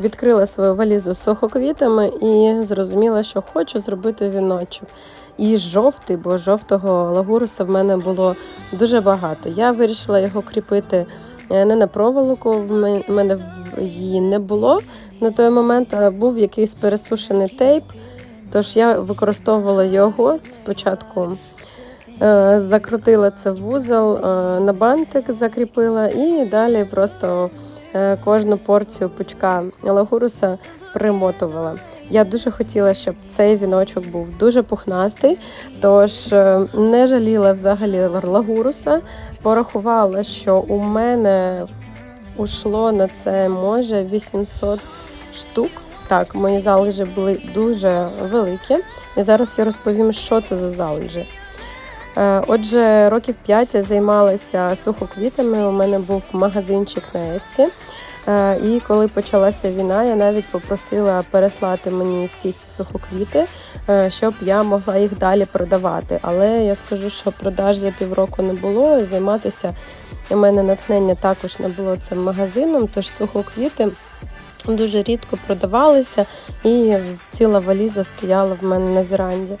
відкрила свою валізу з сухоквітами і зрозуміла, що хочу зробити віночок. І жовтий, бо жовтого лагуруса в мене було дуже багато. Я вирішила його кріпити е, не на проволоку, в мен- в мене її не було на той момент, а був якийсь пересушений тейп. Тож я використовувала його спочатку. е, Закрутила це в вузол, е, на бантик закріпила і далі просто кожну порцію пучка лагуруса примотувала. Я дуже хотіла, щоб цей віночок був дуже пухнастий, тож е, не жаліла взагалі лагуруса. Порахувала, що у мене ушло на це може 800 штук. Так, мої залежі були дуже великі. І зараз я розповім, що це за залежі. Е, Отже, років 5 я займалася сухоквітами. У мене був магазинчик на Etsy. Е, І коли почалася війна, я навіть попросила переслати мені всі ці сухоквіти, е, щоб я могла їх далі продавати. Але я скажу, що продаж за півроку не було. Займатися у мене натхнення також не було цим магазином, тож сухоквіти дуже рідко продавалися, і ціла валіза стояла в мене на віранді.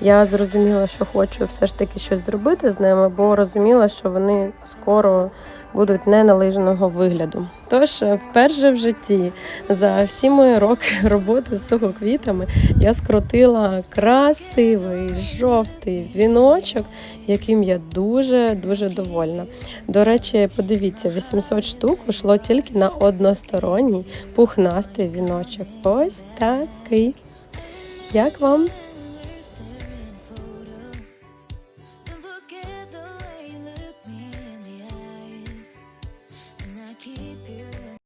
Я зрозуміла, що хочу все ж таки щось зробити з ними, бо розуміла, що вони скоро будуть неналежного вигляду. Тож, е, вперше в житті за всі мої роки роботи з сухоквітами я скрутила красивий жовтий віночок, яким я дуже дуже довольна. До речі, подивіться, 800 штук ушло тільки на односторонній пухнастий віночок. Ось такий. Як вам?